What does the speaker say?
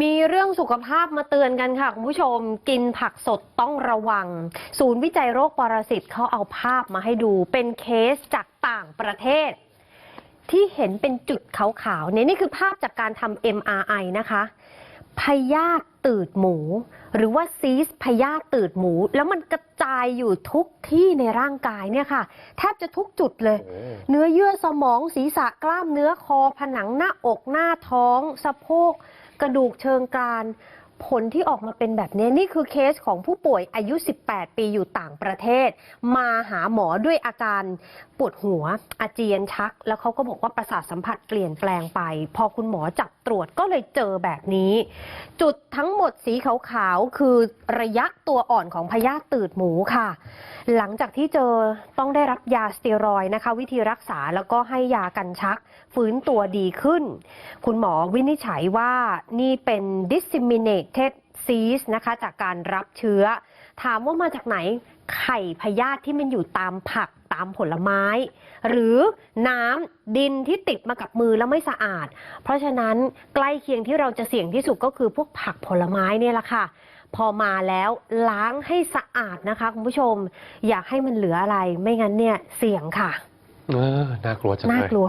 มีเรื่องสุขภาพมาเตือนกันค่ะ คุณผู้ชมกินผักสดต้องระวัง ศูนย์วิจัยโรคปรสิตเขาเอาภาพมาให้ดูเป็นเคสจากต่างประเทศ ที่เห็นเป็นจุดขาวๆเนี่ยนี่คือภาพจากการทำ MRI นะคะพยาธิตืดหมู หรือว่าซีสพยาธิตืดหมู แล้วมันกระจายอยู่ทุกที่ในร่างกายเนี่ยค่ะ แทบจะทุกจุดเลย เนื้อเยื่อสมองศีรษะกล้ามเนื้อคอผนังหน้าอกหน้าท้อง สะโพก กระดูกเชิงกรานผลที่ออกมาเป็นแบบนี้นี่คือเคสของผู้ป่วยอายุ 18 ปีอยู่ต่างประเทศ มาหาหมอด้วยอาการปวดหัวอาเจียนชัก แล้วเขาก็บอกว่าประสาทสัมผัสเปลี่ยนแปลงไป พอคุณหมอจับตรวจก็เลยเจอแบบนี้ จุดทั้งหมดสีขาวๆ คือระยะตัวอ่อนของพยาธิตืดหมูค่ะ หลังจากที่เจอต้องได้รับยาสเตียรอยนะคะ วิธีรักษาแล้วก็ให้ยากันชักฟื้นตัวดีขึ้น คุณหมอวินิจฉัยว่านี่เป็น disseminated cyst นะคะจากการรับเชื้อ ถามว่ามาจากไหนไข่พยาธิที่มันอยู่ตามผักามผลไม้ หรือน้ำดินที่ติดมากับมือแล้วไม่สะอาด เพราะฉะนั้นใกล้เคียงที่เราจะเสี่ยงที่สุดก็คือพวกผักผลไม้เนี่ยแหละค่ะ พอมาแล้วล้างให้สะอาดนะคะคุณผู้ชม อยากให้มันเหลืออะไร ไม่งั้นเนี่ยเสี่ยงค่ะ เออน่ากลัวจังน่าเลยกลัว